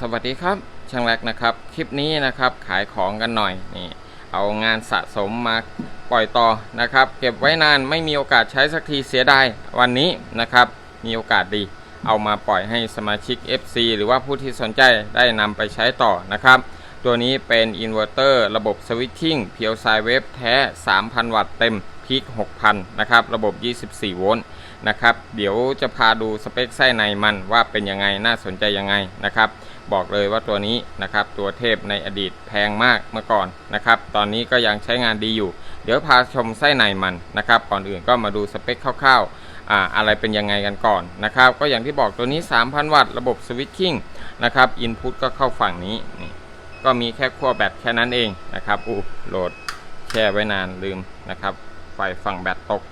สวัสดีครับช่างแรกนะครับ คลิปนี้นะครับขายของกันหน่อยนี่เอางานสะสมมาปล่อยต่อนะครับ เก็บไว้นานไม่มีโอกาสใช้สักทีเสียดายวันนี้นะครับ มีโอกาสดี เอามาปล่อยให้สมาชิก FC หรือว่าผู้ที่สนใจได้นำไปใช้ต่อนะครับ ตัวนี้เป็นอินเวอร์เตอร์ระบบสวิตชิ่งเพียวไซเวฟแท้ 3,000 วัตต์เต็มพีค6,000 นะครับ ระบบ 24 โวลต์นะครับ เดี๋ยวจะพาดูสเปคไส้ในมันว่าเป็นยังไงน่าสนใจยังไงนะครับ บอกเลยว่าตัวนี้นะครับตัวเทพในอดีตแพงมากเมื่อก่อนนะครับตอนนี้ก็ยังใช้งานดีอยู่ เดี๋ยวพาชมไส้ในมันนะครับก่อนอื่นก็มาดูสเปคคร่าวๆอ่าอะไรเป็นยังไงกันก่อนนะครับก็อย่างที่บอกตัวนี้ 3,000 วัตต์ระบบสวิตชิ่งนะครับอินพุตก็เข้าฝั่งนี้นี่ก็มีแค่ขั้วแบตแค่นั้นเองนะครับอู้โหลดแช่ไว้นานลืมนะครับไฟฝั่งแบตตก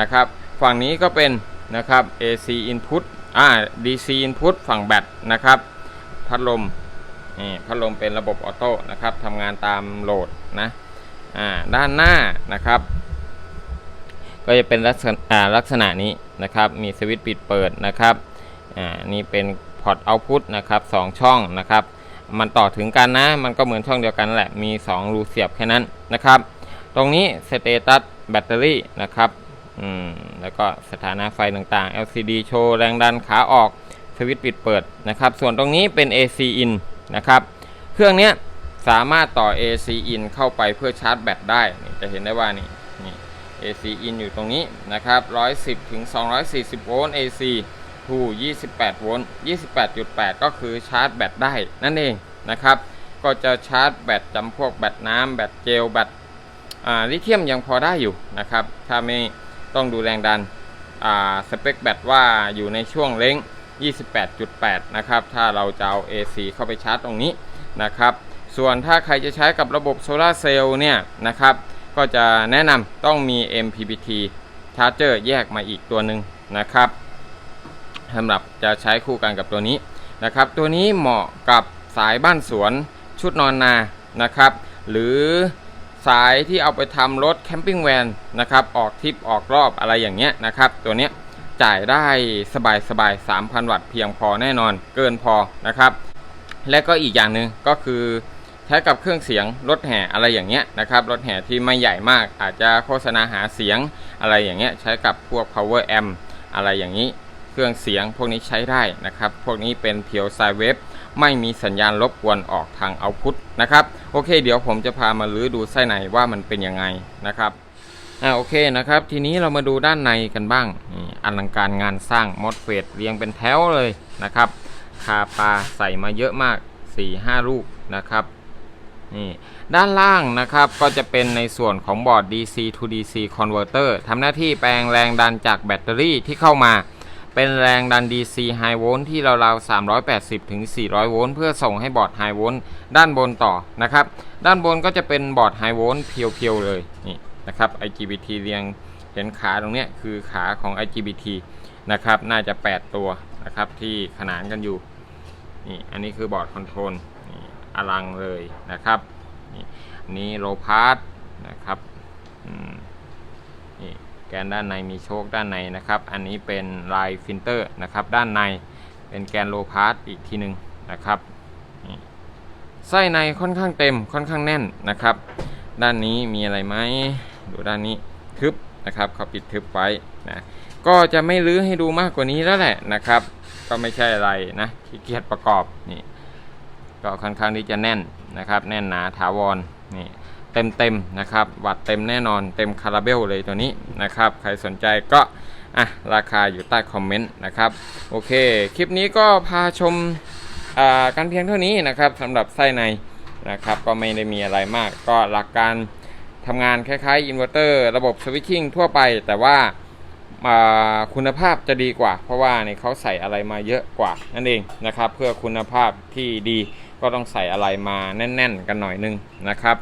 นะครับฝั่งนี้ก็เป็นนะครับ AC input อ่า DC input ฝั่งแบตนะครับ พัดลมนี่พัดลมเป็นระบบออโต้นะครับทำงานตามโหลดนะอ่าด้านหน้านะครับ ก็จะเป็นลักษณะลักษณะนี้นะครับมีสวิตช์ปิดเปิดนะครับอ่านี่เป็นพอร์ตเอาพุตนะครับสองช่องนะครับ มันต่อถึงกันนะ มันก็เหมือนช่องเดียวกันนั่นแหละมี 2 รูเสียบแค่นั้นนะครับ ตรงนี้สเตตัสแบตเตอรี่นะครับอืมแล้วก็สถานะไฟต่างๆ LCD โชว์แรงดันขาออก สวิตช์ปิดเปิดนะครับ ส่วนตรงนี้เป็น AC in นะครับ เครื่องนี้สามารถต่อ AC in เข้าไปเพื่อชาร์จแบตได้ จะเห็นได้ว่านี่นี่ AC in อยู่ตรงนี้นะครับ 110ถึง240 โวลต์ AC to 28 โวลต์ 28.8 ก็คือชาร์จแบตได้นั่นเองนะครับ ก็จะชาร์จแบตจำพวกแบตน้ำแบตเจลแบตลิเธียมยังพอได้อยู่นะครับ ถ้าไม่ต้องดูแรงดันสเปคแบตว่าอยู่ในช่วงเล้ง 28.8 นะครับ ถ้าเราจะเอา AC เข้าไปชาร์จตรงนี้นะครับ ส่วนถ้าใครจะใช้กับระบบโซลาเซลล์เนี่ยนะครับ ก็จะแนะนำต้องมี MPPT ชาร์จเจอร์แยกมาอีกตัวหนึ่งนะครับสำหรับจะใช้คู่กันกับตัวนี้นะครับ ตัวนี้เหมาะกับสายบ้านสวนชุดนอนนานะครับ หรือสายที่เอาไปทำรถแคมปิ้งแวนนะครับ ออกทริปออกรอบอะไรอย่างเงี้ยนะครับ ตัวเนี้ย จ่ายได้สบายสบาย3,000 วัตต์เพียงพอแน่นอนเกินพอนะครับ และก็อีกอย่างหนึ่งก็คือใช้กับเครื่องเสียงรถแห่อะไรอย่างเงี้ยนะครับรถแห่ที่ไม่ใหญ่มาก อาจจะโฆษณาหาเสียงอะไรอย่างเงี้ยใช้กับพวก power amp อะไรอย่างนี้เครื่องเสียงพวกนี้ใช้ได้นะครับ พวกนี้เป็นเพียวไซเวฟไม่มีสัญญาณรบกวนออกทางเอาพุทนะครับ โอเค เดี๋ยวผมจะพามาลื้อดูไส้ในว่ามันเป็นยังไงนะครับอ่าโอเคนะครับ ทีนี้เรามาดูด้านในกันบ้าง อลังการงานสร้างมอสเฟตเรียงเป็นแถวเลยนะครับคาปลาใส่มาเยอะมาก 4-5 ลูกนะครับนี่ด้านล่างนะครับก็จะเป็นในส่วนของบอร์ด DC to DC converter ทำหน้าที่แปลงแรงดันจากแบตเตอรี่ที่เข้ามา เป็นแรงดัน DC high volt ที่ราวๆ380ถึง400 โวลต์เพื่อส่งให้บอร์ด high volt ด้านบนต่อนะครับ ด้านบนก็จะเป็นบอร์ด high volt เพียวๆเลยนี่นะครับ IGBT เรียง เห็นขาตรงนี้คือขาของ IGBT นะครับน่าจะ 8 ตัวนะครับที่ขนานกันอยู่นี่อันนี้คือบอร์ดคอนโทรลอลังเลยนะครับนี่นนี้โลพาร์ตนะครับอืมนี่แกนด้านในมีโชคด้านในนะครับ อันนี้เป็นลายฟิลเตอร์นะครับด้านในเป็นแกนโลพาร์ตอีกทีหนึ่งนะครับไส้ในค่อนข้างเต็มค่อนข้างแน่นนะครับ ด้านนี้มีอะไรไหมดูด้านนี้ทึบ นะครับเขาปิดทึบไว้นะก็จะไม่ลื้อให้ดูมากกว่านี้แล้วแหละนะครับ ก็ไม่ใช่อะไรนะขี้เกียจประกอบนี่ก็ค่อนข้างที่จะแน่นนะครับ แน่นหนาถาวรนี่เต็มเต็มนะครับวัดเต็มแน่นอนเต็มคาราเบลเลยตัวนี้นะครับ ใครสนใจก็อะราคาอยู่ใต้คอมเมนต์นะครับโอเค คลิปนี้ก็พาชมอ่ากันเพียงเท่านี้นะครับสำหรับไส้ในนะครับ ก็ไม่ได้มีอะไรมาก ก็หลักการ ทำงานคล้ายๆอินเวอร์เตอร์ระบบสวิตชิ่งทั่วไป แต่ว่าาคุณภาพจะดีกว่า เพราะว่าเนี่ยเขาใส่อะไรมาเยอะกว่านั่นเองนะครับ เพื่อคุณภาพที่ดีก็ต้องใส่อะไรมาแน่น ๆ กันหน่อยนึงนะครับ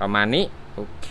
ประมาณนี้ โอเค